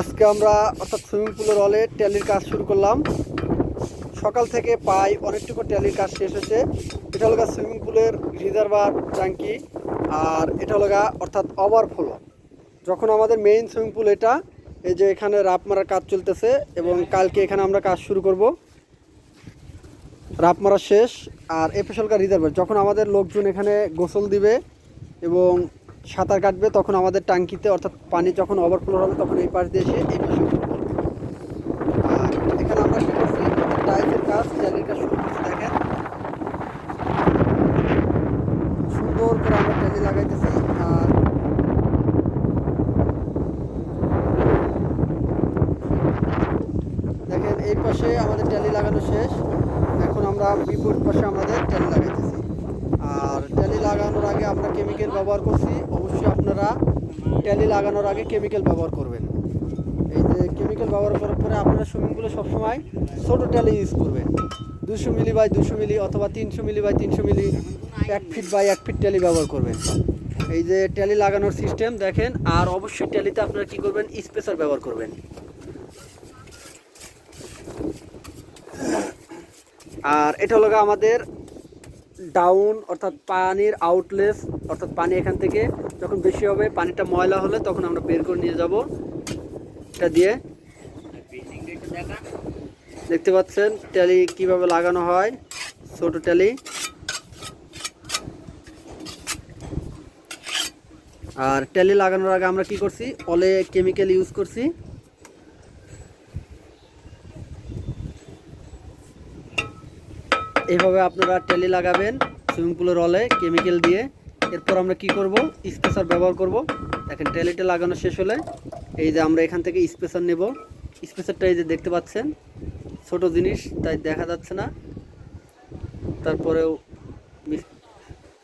আজকে আমরা অর্থাৎ সুইমিং পুলের হলে ট্যালির কাজ শুরু করলাম। সকাল থেকে প্রায় অনেকটুকু ট্যালির কাজ শেষ হয়েছে। এটা হলো সুইমিং পুলের রিজার্ভার ট্যাঙ্কি আর এটা হলো অর্থাৎ ওভারফ্লো। যখন আমাদের মেইন সুইমিং পুল এটা, এই যে এখানে রাপ মারার কাজ চলতেছে এবং কালকে এখানে আমরা কাজ শুরু করব। রাপ মারা শেষ আর এ পেশালকার রিজার্ভার। যখন আমাদের লোকজন এখানে গোসল দিবে এবং সাঁতার কাটবে, তখন আমাদের ট্যাঙ্কিতে অর্থাৎ পানি যখন ওভারফ্লো হবে, তখন এই পাশ দিয়ে এসে এই পাশে আর এখানে আমরা কি করছি? টাইলসের কাজ, জালির কাজ শুরু করছি, দেখেন। সুন্দর করে আমরা টাইলি লাগাইতেছি, আর দেখেন, এই পাশে আমাদের ট্যালি লাগানো শেষ। এখন আমরা বিপরীত পাশে আমাদের ট্যালি ট্যালি লাগানোর আগে আমরা কেমিক্যাল ব্যবহার করছি। অবশ্যই আপনারা ট্যালি লাগানোর আগে কেমিক্যাল ব্যবহার করবেন। এই যে কেমিক্যাল ব্যবহার করার পরে আপনারা সুইমিংগুলো সবসময় ছোটো ট্যালি ইউজ করবেন। দুশো মিলি বাই দুশো মিলি অথবা তিনশো মিলি বাই তিনশো মিলি এক ফিট বাই এক ফিট ট্যালি ব্যবহার করবেন। এই যে ট্যালি লাগানোর সিস্টেম দেখেন, আর অবশ্যই ট্যালিতে আপনারা কী করবেন? স্পেসার ব্যবহার করবেন। আর এটা হলো আমাদের ডাউন অর্থাৎ পানির আউটলেস অর্থাৎ পানি এখান থেকে যখন বেশি হবে, পানিটা ময়লা হলে তখন আমরা বের করে নিয়ে যাব। এটা দিয়ে। দেখতে পাচ্ছেন ট্যালি কীভাবে লাগানো হয়, ছোট ট্যালি। আর ট্যালি লাগানোর আগে আমরা কি করছি? অলে কেমিক্যাল ইউজ করছি। এইভাবে আপনারা টেলি লাগাবেন সুইমিং পুলের রলে কেমিক্যাল দিয়ে। এরপর আমরা কি করব? স্পেসার ব্যবহার করব। দেখেন টেলিটা লাগানো শেষ হলে এই যে আমরা এখান থেকে স্পেসার নেব। স্পেসারটা এই যে দেখতে পাচ্ছেন, ছোট জিনিস, তাই দেখা যাচ্ছে না। তারপরেও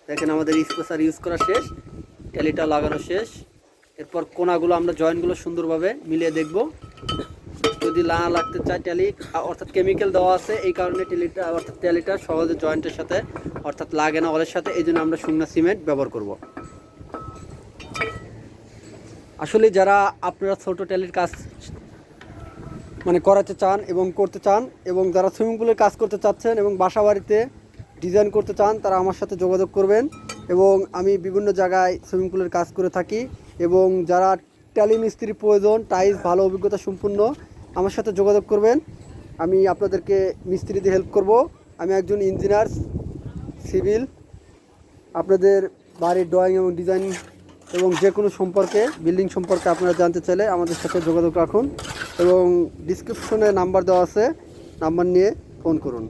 দেখেন, আমাদের স্পেসার ইউজ করা শেষ টেলিটা লাগানো শেষ। এরপর কোনাগুলো, আমরা জয়েন্টগুলো সুন্দরভাবে মিলিয়ে দেখব। যদি না লাগতে চায় ট্যালি অর্থাৎ কেমিক্যাল দেওয়া আছে, এই কারণে টেলিটা অর্থাৎ ট্যালিটা সহজে জয়েন্টের সাথে, অর্থাৎ লাগে না অলের সাথে এই জন্য আমরা শুকনা সিমেন্ট ব্যবহার করব। আসলে যারা আপনারা ছোট ট্যালির কাজ মানে করাতে চান এবং করতে চান, এবং যারা সুইমিং পুলের কাজ করতে চাচ্ছেন এবং বাসা বাড়িতে ডিজাইন করতে চান, তারা আমার সাথে যোগাযোগ করবেন এবং আমি বিভিন্ন জায়গায় সুইমিং পুলের কাজ করে থাকি এবং যারা ট্যালি প্রয়োজন টাইলস ভালো অভিজ্ঞতা সম্পূর্ণ আমার সাথে যোগাযোগ করবেন। আমি আপনাদেরকে মিস্ত্রিতে হেল্প করব। আমি একজন ইঞ্জিনিয়ার সিভিল আপনাদের বাড়ির ড্রয়িং এবং ডিজাইন এবং যে কোনো সম্পর্কে বিল্ডিং সম্পর্কে আপনারা জানতে চাইলে আমাদের সাথে যোগাযোগ রাখুন এবং ডিসক্রিপশনে নাম্বার দেওয়া আছে। নাম্বার নিয়ে ফোন করুন।